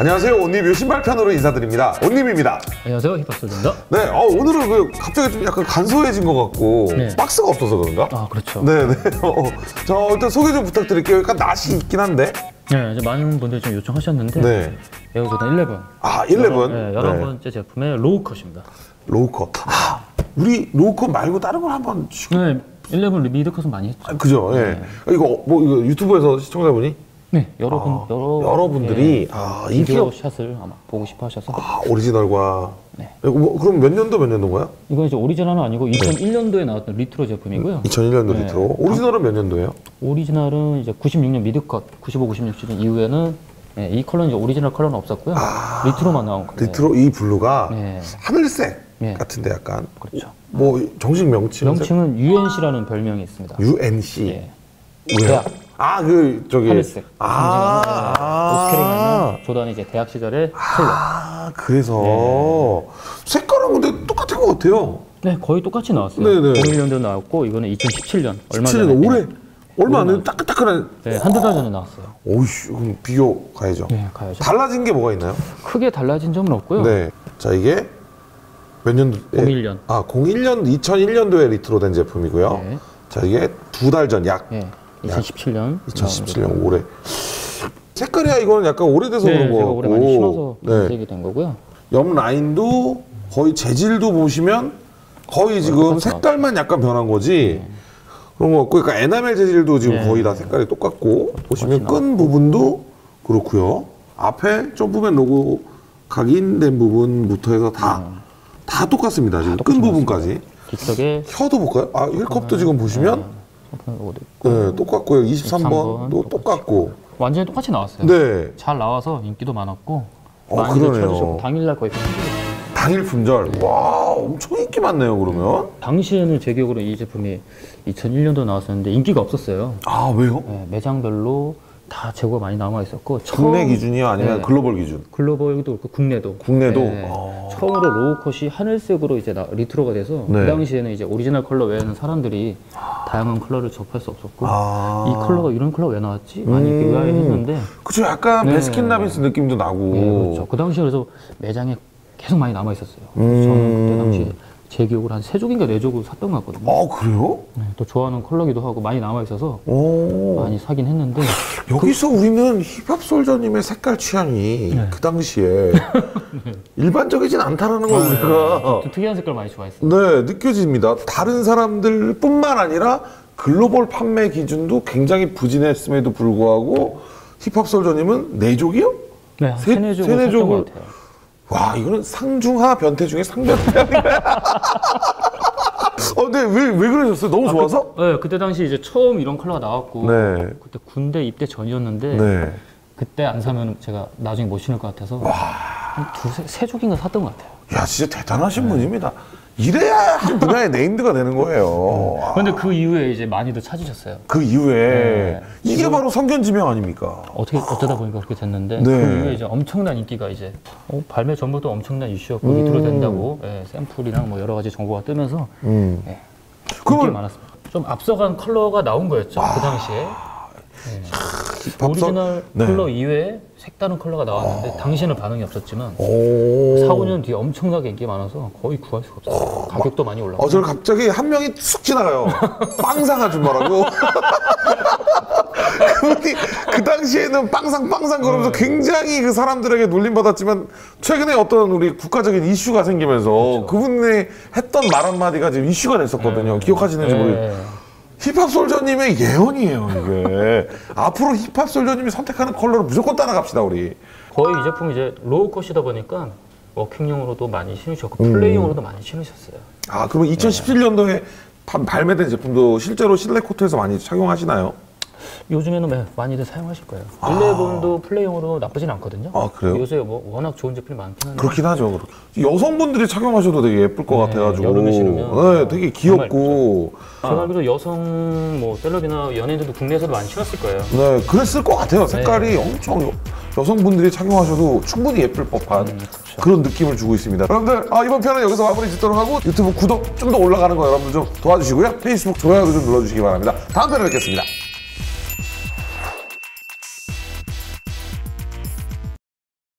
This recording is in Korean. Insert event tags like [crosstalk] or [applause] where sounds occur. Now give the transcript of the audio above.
안녕하세요. 온리뷰 신발편으로 인사드립니다. 온님입니다. 안녕하세요 힙합소입니다 네, 어, 오늘은 그 갑자기 좀 약간 간소해진 것 같고 네. 박스가 없어서 그런가? 아 그렇죠 네, 네. [laughs] 어, 자, 일단 소개 좀 부탁드릴게요. 약간 낯이 있긴 한데. 네, 이제 많은 분들이 좀 요청하셨는데 네. 에어조던 11 아, 11. 네, 11번째 제품의 로우컷입니다 로우컷. 아, 우리 로우컷 말고 다른 걸 한번 주... 네, 11 미드컷은 많이 했죠 아, 그죠? 예. 이거 뭐 이거 유튜브에서 시청자분이 네 여러분 여러 여러분들이 아, 인기가 비디오 샷을 아마 보고 싶어 하셔서 아, 오리지널과 네. 이거 뭐, 그럼 몇 년도 몇 년도인가요? 이건 이제 오리지널은 아니고 2001년도에 나왔던 리트로 제품이고요 2001년도 네. 리트로. 오리지널은 몇 년도예요? 오리지널은 이제 96년 미드컷 95, 96 시즌 이후에는 네, 이 컬러는 이제 오리지널 컬러는 없었고요 리트로만 나온 컬러 아. 리트로 이 블루가 네. 하늘색 네. 같은데 약간 그렇죠 뭐 정식 명칭은 명칭은 UNC라는 별명이 있습니다 UNC. 예. 왜요? 대학. 아, 그 저기 하늘색. 아, 노스캐롤라이나 조던이 이제 대학 시절에 컬러. 아, 그래서 색깔은 근데 똑같은 것 같아요. 네, 거의 똑같이 나왔어요. 네네. 01년도 나왔고 이거는 2017년 얼마 17년 전에 올해 얼마 안 됐는데 따끈따끈한. 네, 한두 달 전에 나왔어요. 오이씨, 그럼 비교 가야죠. 네, 가야죠. 달라진 게 뭐가 있나요? 크게 달라진 점은 없고요. 네. 자, 이게 몇 년도? 01년. 아, 01년, 2001년도에 리트로 된 제품이고요. 네. 자, 이게 두 달 전, 약 예. 2017년. 2017년 올해. 색깔이야 이거는 약간 오래돼서 네, 그런 거 같고. 올해 많이 신어서 네. 색이 된 거고요. 옆 라인도 거의 재질도 보시면 거의 지금. 색깔만 약간 변한 거지. 그런 거 같고, 그러니까 에나멜 재질도 지금 네. 거의 다 색깔이 똑같고 보시면 끈 부분도 그렇고요. 앞에 점프맨 로고 각인된 부분부터 해서 다다 똑같습니다. 지금 끈 똑같이 부분까지. 뒤쪽에 혀도 볼까요? 아, 힐컵도 지금 보시면 로고도 있고 네, 똑같고요. 23번도 23번 똑같고. 완전히 똑같이 나왔어요. 네. 잘 나와서 인기도 많았고 어, 많이들 그러네요. 당일날 거의. 당일 품절. 와, 엄청 인기 많네요, 그러면. 당시에는 제 기억으로 이 제품이 2001년도 나왔었는데 인기가 없었어요. 아, 왜요? 네, 매장별로 다 재고가 많이 남아 있었고 국내 기준이요? 아니면 네. 글로벌 기준? 글로벌도 그렇고 국내도 국내도? 네. 아. 처음으로 로우컷이 하늘색으로 이제 나- 리트로가 돼서 네. 그 당시에는 이제 오리지널 컬러 외에는 사람들이 다양한 컬러를 접할 수 없었고 아. 이 컬러가 이런 컬러 왜 나왔지 많이 음. 의아해했는데 그쵸, 약간 네. 베스킨라빈스 느낌도 나고. 네, 그렇죠. 그 당시에 그래서 매장에 계속 많이 남아 있었어요. 음. 저는 그때 당시에 제 기억으로 한세 족인가 네 족을 샀던 것 같거든요. 아, 그래요? 네, 또 좋아하는 컬러기도 하고 많이 남아 있어서 오. 많이 사긴 했는데 여기서 우리는 힙합 솔저님의 색깔 취향이 네. 그 당시에 [laughs] 일반적이진 않다라는 걸 우리가 좀 특이한 색깔 많이 좋아했어요. 네, 느껴집니다. 다른 사람들 뿐만 아니라 글로벌 판매 기준도 굉장히 부진했음에도 불구하고 힙합 솔저님은 네족이요? 네, 세- 세네 족을 세네 샀던 족을- 것 같아요. 와, 이거는 상중하 변태 중에 상변태 아닌가요? [laughs] 어, 근데 왜, 왜 그러셨어요? 너무 좋아서? 네, 그때 당시 이제 처음 이런 컬러가 나왔고 네. 그때 군대 입대 전이었는데 네. 그때 안 사면 제가 나중에 못 신을 것 같아서 한 두세 세 족인가 샀던 것 같아요. 야, 진짜 대단하신 네. 분입니다. 이래야 한 분야의 네임드가 되는 거예요. 아, 근데 그 이후에 이제 많이들 찾으셨어요. 그 이후에 네. 이게 바로 성견지명 아닙니까? 어떻게 어쩌다 보니까 그렇게 됐는데 네. 그 이후에 이제 엄청난 인기가 이제 어, 발매 전부터 엄청난 이슈였고 음. 리트로 된다고 예, 샘플이랑 뭐 여러 가지 정보가 뜨면서 음. 예, 인기 많았습니다. 좀 앞서간 컬러가 나온 거였죠 그 당시에 밥솥? 오리지널 네. 컬러 이외에 색다른 컬러가 나왔는데 당시에는 반응이 없었지만 오. 4, 5년 뒤에 엄청나게 인기 많아서 거의 구할 수가 없어요. 가격도 많이 올라가고. 어, 저는 갑자기 한 명이 쑥 지나가요. [laughs] 빵상 아줌마라고. [laughs] 그분이 그 당시에는 빵상 빵상 그러면서 굉장히 그 사람들에게 놀림받았지만 최근에 어떤 우리 국가적인 이슈가 생기면서 그분이 했던 말 한마디가 지금 이슈가 됐었거든요. 기억하시는지 네. 모르겠어요. 힙합 솔저님의 예언이에요, 이게. [laughs] 앞으로 힙합 솔저님이 선택하는 컬러를 무조건 따라갑시다, 우리. 거의 이 제품 이제 로우 컷이다 보니까 워킹용으로도 많이 신으셨고 음. 플레이용으로도 많이 신으셨어요. 아, 그러면 2017년도에 발매된 제품도 실제로 실내 코트에서 많이 착용하시나요? 요즘에는 네, 많이들 사용하실 거예요. 11도 플레이용으로 나쁘진 않거든요. 아, 그래요? 요새 뭐 워낙 좋은 제품이 많긴 한데. 그렇긴 하죠. 그렇게. 여성분들이 착용하셔도 되게 예쁠 것 네, 같아가지고. 여름에 신으면 네, 되게 귀엽고. 제가 알기로 여성 뭐 셀럽이나 연예인들도 국내에서도 많이 신었을 거예요. 네, 그랬을 것 같아요. 색깔이 네. 엄청 여- 여성분들이 착용하셔도 충분히 예쁠 법한 음, 그런 느낌을 주고 있습니다. 여러분들, 아, 이번 편은 여기서 마무리 짓도록 하고 유튜브 구독 좀 더 올라가는 거 여러분들 좀 도와주시고요. 페이스북 좋아요도 좀 눌러주시기 바랍니다. 다음 편에 뵙겠습니다.